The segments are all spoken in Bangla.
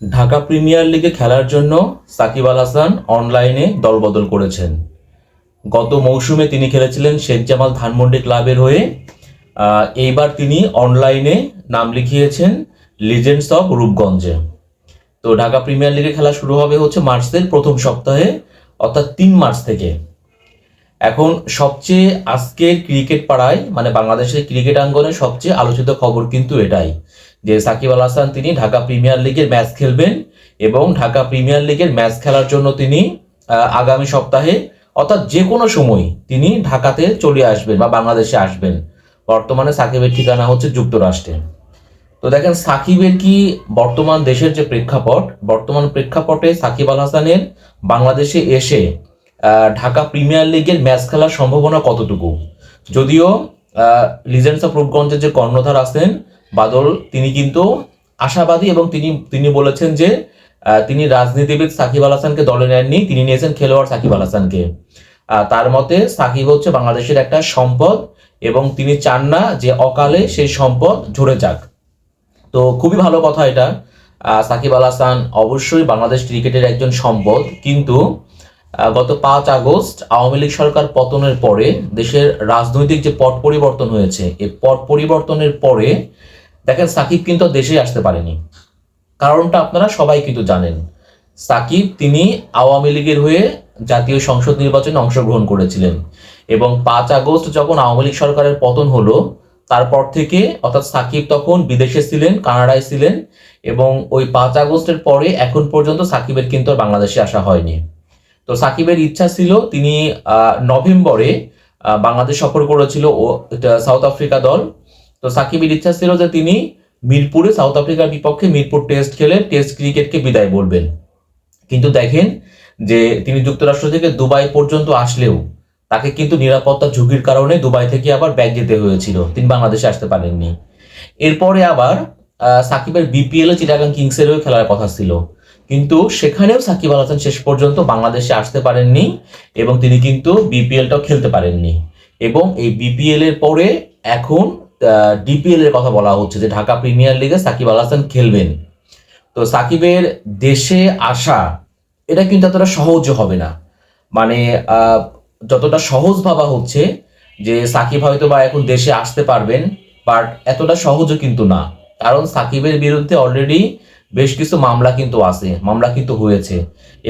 ঢাকা প্রিমিয়ার লিগে খেলার জন্য সাকিব আল হাসান অনলাইনে দলবদল করেছেন। গত মৌসুমে তিনি খেলেছিলেন শেখ জামাল ধানমন্ডি ক্লাবের হয়ে। এইবার তিনি অনলাইনে নাম লিখিয়েছেন লিজেন্ডস অফ রূপগঞ্জে। তো ঢাকা প্রিমিয়ার লিগে খেলা শুরু হবে হচ্ছে মার্চের প্রথম সপ্তাহে, অর্থাৎ তিন মার্চ থেকে। এখন সবচেয়ে আজকের ক্রিকেট পাড়ায় মানে বাংলাদেশের ক্রিকেট আঙ্গনে সবচেয়ে আলোচিত খবর কিন্তু এটাই। যে সাকিব আল হাসান তিনি ঢাকা প্রিমিয়ার লিগের ম্যাচ খেলবেন এবং ঢাকা প্রিমিয়ার লিগের ম্যাচ খেলার জন্য তিনি আগামী সপ্তাহে, অর্থাৎ যে কোনো সময় তিনি ঢাকাতে চলে আসবেন বা বাংলাদেশে আসবেন। বর্তমানে সাকিবের ঠিকানা হচ্ছে যুক্তরাষ্ট্রে। তো দেখেন, সাকিবের কি বর্তমান দেশের যে প্রেক্ষাপট, বর্তমান প্রেক্ষাপটে সাকিব আল হাসানের বাংলাদেশে এসে ঢাকা প্রিমিয়ার লিগের ম্যাচ খেলার সম্ভাবনা কতটুকু? যদিও লিজেন্ডস অফ রূপগঞ্জের যে কর্ণধার আছেন বাদল, তিনি কিন্তু আশাবাদী এবং তিনি তিনি বলেছেন যে তিনি রাজনীতিবিদ সাকিব আল হাসানকে দলে নেননি, তিনি নিয়েছেন খেলোয়াড় সাকিব আল হাসানকে। তার মতে সাকিব হচ্ছে বাংলাদেশের একটা সম্পদ এবং তিনি চান না যে অকালে সেই সম্পদ ঝরে যাক। তো খুবই ভালো কথা এটা। সাকিব আল হাসান অবশ্যই বাংলাদেশ ক্রিকেটের একজন সম্পদ, কিন্তু গত পাঁচ আগস্ট আওয়ামী লীগ সরকার পতনের পরে দেশের রাজনৈতিক যে পট পরিবর্তন হয়েছে এই পট পরিবর্তনের পরে দেখেন সাকিব কিন্তু দেশে আসতে পারেনি। কারণটা আপনারা সবাই কিন্তু জানেন। সাকিব তিনি আওয়ামী লীগের হয়ে জাতীয় সংসদ নির্বাচনে অংশগ্রহণ করেছিলেন এবং পাঁচ আগস্ট যখন আওয়ামী লীগ সরকারের পতন হলো, তারপর থেকে অর্থাৎ সাকিব তখন বিদেশে ছিলেন, কানাডায় ছিলেন এবং ওই পাঁচ আগস্টের পরে এখন পর্যন্ত সাকিবের কিন্তু বাংলাদেশে আসা হয়নি। তো সাকিবের ইচ্ছা ছিল তিনি নভেম্বরে বাংলাদেশ সফর করেছিল ও সাউথ আফ্রিকা দল। তো সাকিবের ইচ্ছা ছিল যে তিনি মিরপুরে সাউথ আফ্রিকার বিপক্ষে মিরপুর টেস্ট খেলে টেস্ট ক্রিকেটকে বিদায় বলবেন। কিন্তু দেখেন যে তিনি যুক্তরাষ্ট্র থেকে দুবাই পর্যন্ত আসলেও তাকে কিন্তু নিরাপত্তা ঝুঁকির কারণে দুবাই থেকে আবার ব্যাগ যেতে হয়েছিল। তিনি বাংলাদেশে আসতে পারেননি। এরপরে আবার সাকিবের বিপিএল চিটাগাং কিংসেরও খেলার কথা ছিল। কিন্তু সেখানেও সাকিব আল হাসান শেষ পর্যন্ত বাংলাদেশে আসতে পারেননি এবং তিনি কিন্তু বিপিএলটাও খেলতে পারেননি। এবং এই বিপিএল এর পরে এখন ডিপিএল এর কথা বলা হচ্ছে, যে ঢাকা প্রিমিয়ার লিগে সাকিব আল হাসান খেলবেন। তো সাকিবের দেশে আসা, এটা কিন্তু এতটা সহজ হবে না। মানে যতটা সহজ ভাবা হচ্ছে যে সাকিব হয়তো বা এখন দেশে আসতে পারবেন বাট এতটা সহজও কিন্তু না। কারণ সাকিবের বিরুদ্ধে অলরেডি বেশ কিছু মামলা কিন্তু আছে, মামলা কিন্তু হয়েছে,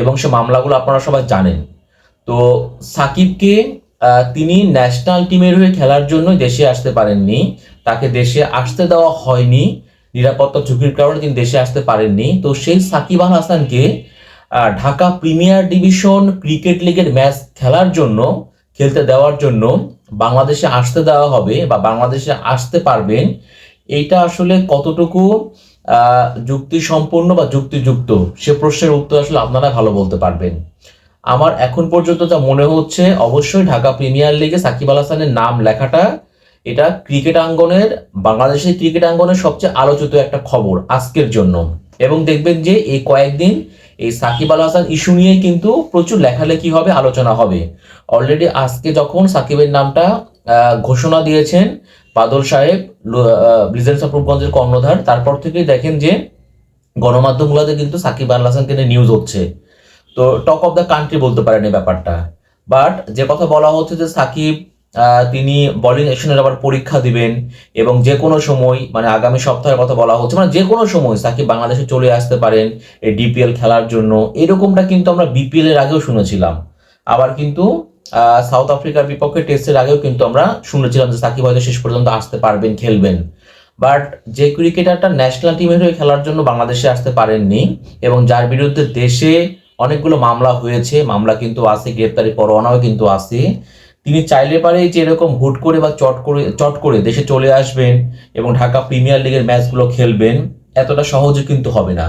এবং সে মামলাগুলো আপনারা সবাই জানেন। তো সাকিবকে তিনি ন্যাশনাল টিমের হয়ে খেলার জন্য দেশে আসতে পারেননি। তাকে দেশে আসতে দেওয়া হয়নি। নিরাপত্তা ঝুঁকির কারণে তিনি দেশে আসতে পারেননি। তো সেই সাকিব আল হাসানকে ঢাকা প্রিমিয়ার ডিভিশন ক্রিকেট লিগের ম্যাচ খেলার জন্য, খেলতে দেওয়ার জন্য বাংলাদেশে আসতে দেওয়া হবে বা বাংলাদেশে আসতে পারবেন। এইটা আসলে কতটুকু যুক্তিসম্পন্ন বা যুক্তিযুক্ত? সে প্রশ্নের উত্তর আসলে আপনারা ভালো বলতে পারবেন। আমার এখন পর্যন্ত যা মনে হচ্ছে, অবশ্যই ঢাকা প্রিমিয়ার লিগে সাকিব আল হাসানের নাম লেখাটা, এটা ক্রিকেট আঙ্গনের, বাংলাদেশের ক্রিকেট আঙ্গনের সবচেয়ে আলোচিত একটা খবর আজকের জন্য। এবং দেখবেন যে এই কয়েকদিন এই সাকিব আল হাসান ইস্যু নিয়ে কিন্তু প্রচুর লেখালেখি হবে, আলোচনা হবে। অলরেডি আজকে যখন সাকিবের নামটা ঘোষণা দিয়েছেন বাদল সাহেব ব্লিজেন্স অফ রূপগঞ্জের কর্ণধার, তারপর থেকেই দেখেন যে গণমাধ্যমগুলোতে কিন্তু সাকিব আল হাসানকে নিয়ে নিউজ হচ্ছে। তো টক অফ দ্য কান্ট্রি বলতে পারেন এই ব্যাপারটা। বাট যে কথা বলা হচ্ছে যে সাকিব তিনি বোলিং অ্যাকশনের আবার পরীক্ষা দিবেন এবং যে কোনো সময় মানে আগামী সপ্তাহের কথা বলা হচ্ছে মানে যে কোনো সময় সাকিব বাংলাদেশে চলে আসতে পারেন এই ডিপিএল খেলার জন্য। এরকমটা কিন্তু আমরা বিপিএল এর আগেও শুনেছিলাম। আবার কিন্তু সাউথ আফ্রিকার বিপক্ষে টেস্টের আগেও কিন্তু আমরা শুনেছিলাম যে সাকিব হয়তো শেষ পর্যন্ত আসতে পারবেন, খেলবেন। বাট যে ক্রিকেটারটা ন্যাশনাল টিমের হয়ে খেলার জন্য বাংলাদেশে আসতে পারেননি এবং যার বিরুদ্ধে দেশে অনেকগুলো মামলা হয়েছে, মামলা কিন্তু আসে, গ্রেপ্তারি পরোয়ানাও কিন্তু আসে। তিনি চাইলে পারে যে এরকম হুট করে বা চট করে চট করে দেশে চলে আসবেন এবং ঢাকা প্রিমিয়ার লিগের ম্যাচগুলো খেলবেন, এতটা সহজে কিন্তু হবে না।